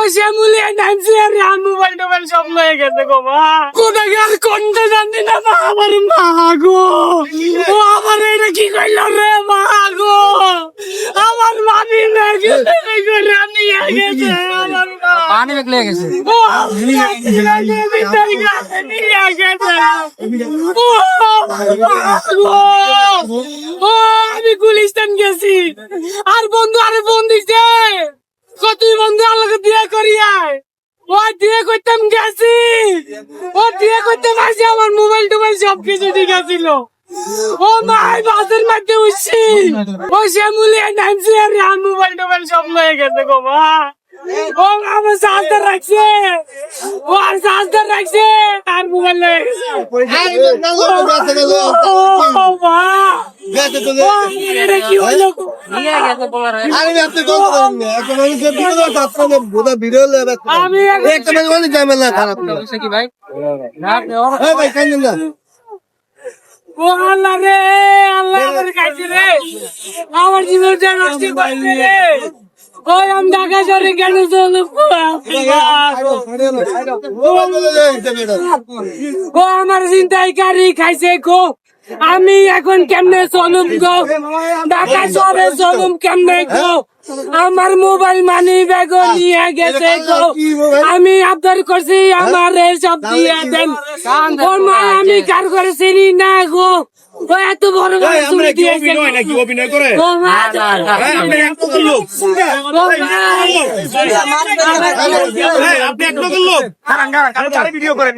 ও শ্যামুলি নামছি আর মোবাইল টোবাইল সব লয়ে গেছে গো মা। কোথায় আর কোনটা জানি না মা? আমার মা গো। ও আমার এটা কি কইল রে মা গো? আমার মানি না গেছে রানি গেছে আমার মা। পানি গেছে। ও নিয়ে গেছে। আমি গুলিস্তান গেছি। আর বন্ধু আরে ফোন দিছে কত বন্ধু আলোকে বিয়ে করিয়ায় ও দিয়ে করতাম গেছি ও দিয়ে করতাম আসি আমার মোবাইল টোবাইল সব কিছু ঠিক আছিল ও মাই বাসের মধ্যে উঠছি ও শ্যামুলি নামছি আর রান মোবাইল টোবাইল সব লয়ে গেছে গো মা ও আমার চার্জার রাখছে ও আর চার্জার রাখছে আর মোবাইল লয়ে গেছে আমার এটা কি হলো গো? নিয়ে গেছে বলার হয়। আমি এখন হয়েছে কি ভাই না আপনি ওর- ও আল্লাহ রে আল্লাহ আমার কাছে রে আমার জীবনটা নষ্ট করছে রে ওই আমি ঢাকা শহরে কেন চলুন গো আমার চিন্তায় গাড়ি খাইছে গো আমি এখন কেমনে চলুম গো ঢাকা শহরে চলুম কেমনে গো আমার মোবাইল মানি ব্যাগ নিয়ে গেছে গো আমি আবদার করছি আমার সব দিয়ে দেন ওর মা আমি কার করে চিনি না গো ও এত বড় বড় চুরি দিয়েছে নাকি অভিনয় করে ও মা হ্যাঁ, আপনি এক লোক ও মা হ্যাঁ, আপনি এক লোক ভিডিও করেন